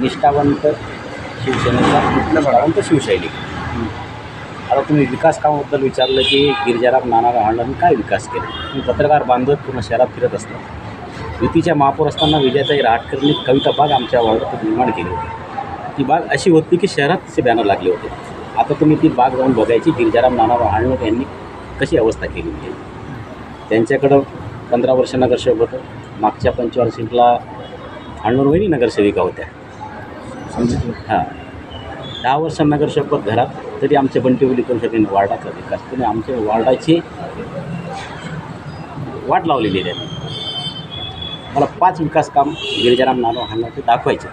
निष्ठावंत शिवसेनेचा कुठलं शिवशैली. आता तुम्ही विकास कामाबद्दल विचारलं की गिरिजाराम नाना हांडांनी काय विकास केला? तुम्ही पत्रकार बांधत पूर्ण शहरात फिरत असता. युतीच्या महापौर असताना विजयाताई राटकरनी कविता बाग आमच्या वॉर्डात निर्माण केली होती. ती बाग अशी होती की शहरात तिचे बॅनर लागले होते. आता तुम्ही ती बाग जाऊन बघायची गिरिजाराम नाना हांडवट यांनी कशी अवस्था केली होती त्यांच्याकडं पंधरा वर्ष नगरसेवक होतं. मागच्या पंचवार्षिकला हाणूर नगरसेविका होत्या. हां. दहा वर्ष नगरसेवक घरात तरी आमच्या बंटीवली करू शकले नाही? वार्डाचा विकास. तुम्ही आमच्या वार्डाची वाट लावलेली आहे मला पाच विकास काम गिरिजाराम नाराव हाणला ते दाखवायचे.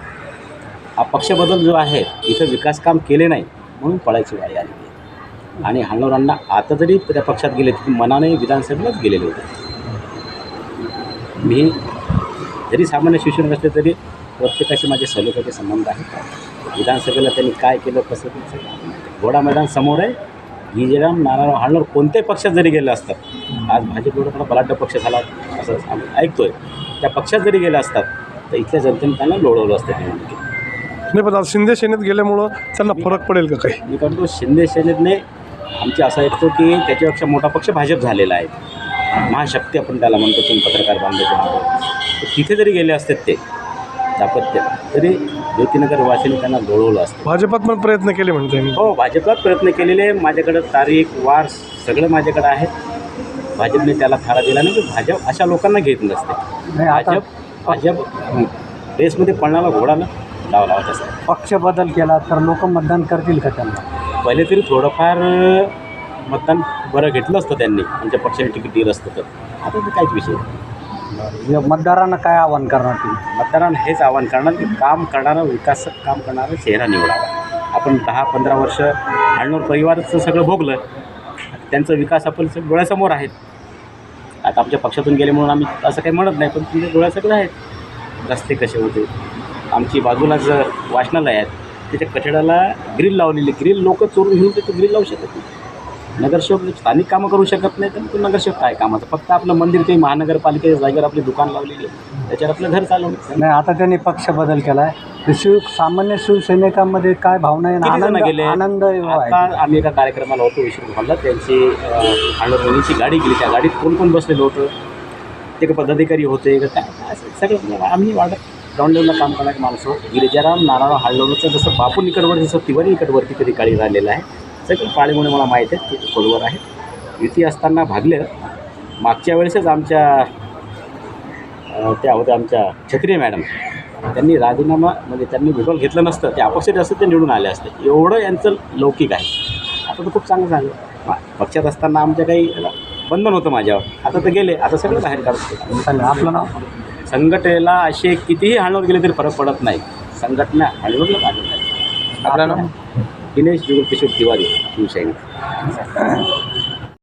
हा पक्षबदल जो आहे इथं विकास काम केले नाही म्हणून पळायची वारी आली आणि हाणवरांना आता जरी त्या पक्षात गेले तरी मनाने विधानसभेलाच गेलेले होते. मी जरी सामान्य शिक्षण असले तरी प्रत्येकाशी माझे सलोख्याचे संबंध आहेत? विधानसभेला त्यांनी काय केलं कसं केलं. घोडा मैदान समोर आहे. गिरिराम नारायण हाणवर कोणत्याही पक्षात जरी गेले असतात आज भाजप एवढा मोठा बलाढ्य पक्ष झाला असं आम्ही ऐकतोय. त्या पक्षात जरी गेले असतात तर इथल्या जनतेने त्यांना लोळवलं असतं निवडणुकीत नाही पण आता शिंदे सेनेत गेल्यामुळं त्यांना फरक पडेल का काही? मी म्हणतो शिंदे सेनेतने आमचे असं ऐकतो की त्याच्यापेक्षा मोठा पक्ष भाजप झालेला आहे. महाशक्ती आपण त्याला म्हणतो तुम्ही पत्रकार तर तिथे जरी गेले असते ते दापत्य तरी ज्योतिनगर वासिनी त्यांना लोळवलं असतं. भाजपात पण प्रयत्न केले म्हणते मी हो भाजपात प्रयत्न केलेले. माझ्याकडं तारीख वार सगळं माझ्याकडं आहे. भाजपने त्याला थारा दिला नाही की भाजप अशा लोकांना घेत नसते. भाजप भाजप रेसमध्ये पळणारा घोडाला लावा लावत असते. पक्ष बदल केला तर लोक मतदान करतील का त्यांना? पहिले तरी थोडंफार मतदान बरं घेतलं असतं त्यांनी. आमच्या पक्षाने तिकीट दिलं असतं तर. आता ते काहीच विषय नाही. या मतदारांना काय आव्हान करणार तुम्ही? मतदारांना हेच आवाहन करणार की काम करणारा विकासक काम करणारा चेहरा निवडावा. आपण दहा पंधरा वर्ष हाणूर परिवाराचं सगळं भोगलं त्यांचा विकास आपण सगळं डोळ्यासमोर आहेत. आता आमच्या पक्षातून गेले म्हणून आम्ही असं काही म्हणत नाही पण तुमच्या सगळं आहेत रस्ते कसे होते? आमची बाजूलाच वाचनालय आहेत त्याच्या कठड्याला ग्रिल लावलेली ग्रिल लोक चोरून घेऊन त्याचं ग्रिल लावू शकत नाही. नगरसेवक स्थानिक कामं करू शकत नाही तर तो नगरसेवक काय कामाचं फक्त आपलं मंदिर ते महानगरपालिकेच्या जागेवर आपली दुकान लावलेली आहे. त्याच्यावर आपलं घर चालवलं नाही आता त्यांनी पक्ष बदल केलाय. तर शिव सामान्य शिवसैनिकांमध्ये काय भावना आहे गेले? आनंद आता आहे आम्ही एका कार्यक्रमाला होतो विष्णू हॉलला. त्यांची हांडवणीची गाडी गेली. त्या गाडीत कोण कोण बसलेलं होतं? ते का पदाधिकारी होते का काय? असं सगळं आम्ही वाटत ग्राउंड लेवलला काम करणारे माणसं. गिरिजाराम नारायण हाळवणचं जसं बापू निकडवर जसं तिवारी निकडवरती कधी काळी राहिलेलं आहे. सगळं पाळीमुळे मला माहीत आहे ते खोलवर आहे. युती असताना भागले. मागच्या वेळेसच आमच्या त्या होत्या आमच्या छत्रिय मॅडम. त्यांनी राजीनामा म्हणजे त्यांनी विभाग घेतलं नसतं ते अपक्षात असतं ते निवडून आले असते. एवढं यांचं लौकिक आहे. आता तर खूप चांगलं झालं. पक्षात असताना आमच्या काही बंधन होतं माझ्यावर. आता तर गेले आता सगळं बाहेर काढतो आपलं नाव? संघटनेला असे कितीही हाणवर गेले तरी फरक पडत नाही. संघटना काढलं नाही आपलं नाव? ini juga bisa diwari, Bu